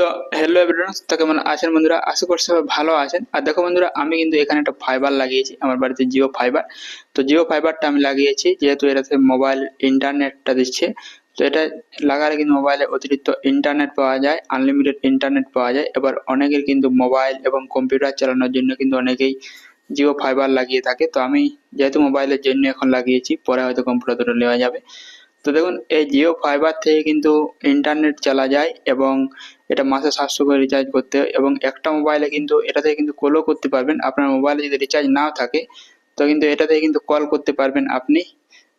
তো hello everyone তো কেমন আছেন বন্ধুরা? আশা করছি সবাই ভালো আছেন। আর দেখো বন্ধুরা, আমি কিন্তু এখানে একটা ফাইবার লাগিয়েছি, আমার বাড়িতে জিও ফাইবার তো জিও ফাইবারটা আমি লাগিয়েছি, যেহেতু এটাতে মোবাইল ইন্টারনেটটা দিচ্ছে, তো এটা লাগালে কিন্তু মোবাইলে অতিরিক্ত ইন্টারনেট পাওয়া যায় আনলিমিটেড ইন্টারনেট পাওয়া যায়। এবার অনেকের কিন্তু মোবাইল এবং কম্পিউটার চালানোর জন্য কিন্তু অনেকেই জিও ফাইবার লাগিয়ে থাকে। তো আমি যেহেতু মোবাইলের জন্য এখন লাগিয়েছি, পরে হয়তো কম্পিউটার নেওয়া যাবে। তো দেখুন, এই জিও ফাইবার থেকে কিন্তু ইন্টারনেট চালা যায় এবং এটা মাসে সাতশো করে রিচার্জ করতে এবং একটা মোবাইলে কিন্তু এটাতে কিন্তু কলও করতে পারবেন। আপনার মোবাইলে যদি রিচার্জ নাও থাকে, তো কিন্তু এটা থেকে কিন্তু কল করতে পারবেন আপনি।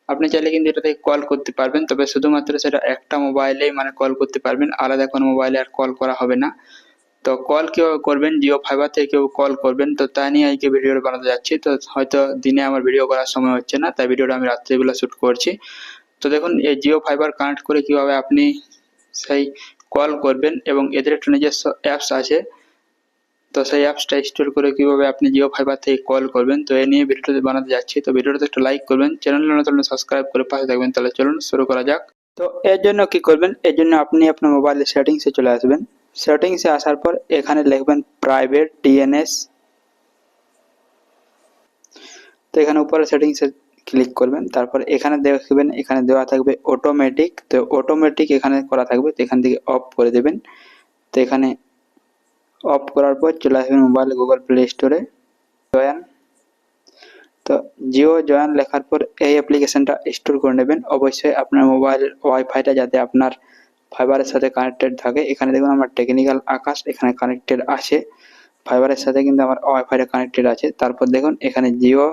আপনি চাইলে কিন্তু এটাতে কল করতে পারবেন, তবে শুধুমাত্র সেটা একটা মোবাইলেই মানে কল করতে পারবেন। আলাদা কোনো মোবাইলে আর কল করা হবে না। তো কল কেউ করবেন? জিও ফাইবার থেকে কেউ কল করবেন। তো তাই নিয়ে আজকে ভিডিওটা বানাতে যাচ্ছি। তো হয়তো দিনে আমার ভিডিও করার সময় হচ্ছে না, তাই ভিডিওটা আমি রাত্রিবেলা শ্যুট করছি। তো দেখুন, এই জিও ফাইবার কানেক্ট করে কীভাবে আপনি সেই কল করবেন এবং এদের একটা নিজস্ব অ্যাপস আছে। তো সেই অ্যাপসটা ইনস্টল করে কীভাবে আপনি জিও ফাইবার থেকে কল করবেন, তো এ নিয়ে ভিডিওটা বানাতে যাচ্ছি। তো ভিডিওটাতে একটু লাইক করবেন চ্যানেল নতুন সাবস্ক্রাইব করে পাশে থাকবেন। তাহলে চলুন শুরু করা যাক। তো এর জন্য কি করবেন? এর জন্য আপনি আপনার মোবাইলের সেটিংসে চলে আসবেন। সেটিংসে আসার পর এখানে লিখবেন প্রাইভেট ডিএনএস তো এখানে উপরে সেটিংসে ক্লিক করবেন, তারপর এখানে দেখবেন, এখানে দেওয়া থাকবে অটোমেটিক তো অটোমেটিক এখানে করা থাকবে, তো এখান থেকে অফ করে দেবেন। তো এখানে অফ করার পর চলে আসবেন মোবাইলে গুগল প্লে স্টোরে জয়ান তো জিও জয়ান লেখার পর এই অ্যাপ্লিকেশনটা ইনস্টল করে নেবেন। অবশ্যই আপনার মোবাইল ওয়াইফাইটা যাতে আপনার ফাইবারের সাথে কানেক্টেড থাকে। এখানে দেখুন আমার টেকনিক্যাল আকাশ, এখানে কানেক্টেড আছে। ফাইবারের সাথে কিন্তু আমার ওয়াইফাইটা কানেক্টেড আছে। তারপর দেখুন, এখানে জিও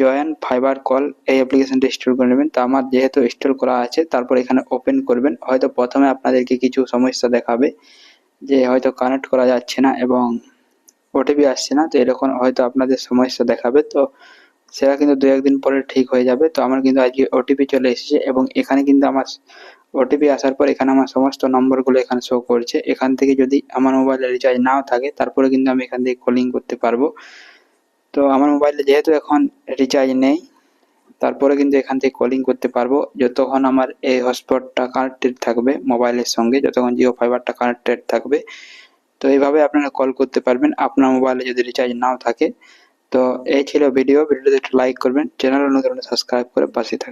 জয়েন ফাইবার কল এই অ্যাপ্লিকেশনটা ইনস্টল করে নেবেন। তো আমার যেহেতু ইনস্টল করা আছে, তারপর এখানে ওপেন করবেন। হয়তো প্রথমে আপনাদেরকে কিছু সমস্যা দেখাবে যে হয়তো কানেক্ট করা যাচ্ছে না এবং ওটিপি আসছে না, তো এরকম হয়তো আপনাদের সমস্যা দেখাবে। তো সেটা কিন্তু দু একদিন পরে ঠিক হয়ে যাবে। তো আমার কিন্তু আজকে ওটিপি চলে এসেছে এবং এখানে কিন্তু আমার ওটিপি আসার পর এখানে আমার সমস্ত নম্বরগুলো এখানে শো করছে। এখান থেকে যদি আমার মোবাইলে রিচার্জ নাও থাকে, তারপরে কিন্তু আমি এখান থেকে কলিং করতে পারব। তো আমার মোবাইলে যেহেতু এখন রিচার্জ নেই, তারপরে কিন্তু এখান থেকে কলিং করতে পারব। যতক্ষণ আমার এই হটস্পটটা কানেক্টেড থাকবে মোবাইলের সঙ্গে, যতক্ষণ জিও ফাইবারটা কানেক্টেড থাকবে, তো এইভাবে আপনারা কল করতে পারবেন। আপনার মোবাইলে যদি রিচার্জ নাও থাকে, তো এই ছিল ভিডিও ভিডিওতে একটু লাইক করবেন চ্যানেল নতুন সাবস্ক্রাইব করে পাশে থাকবেন।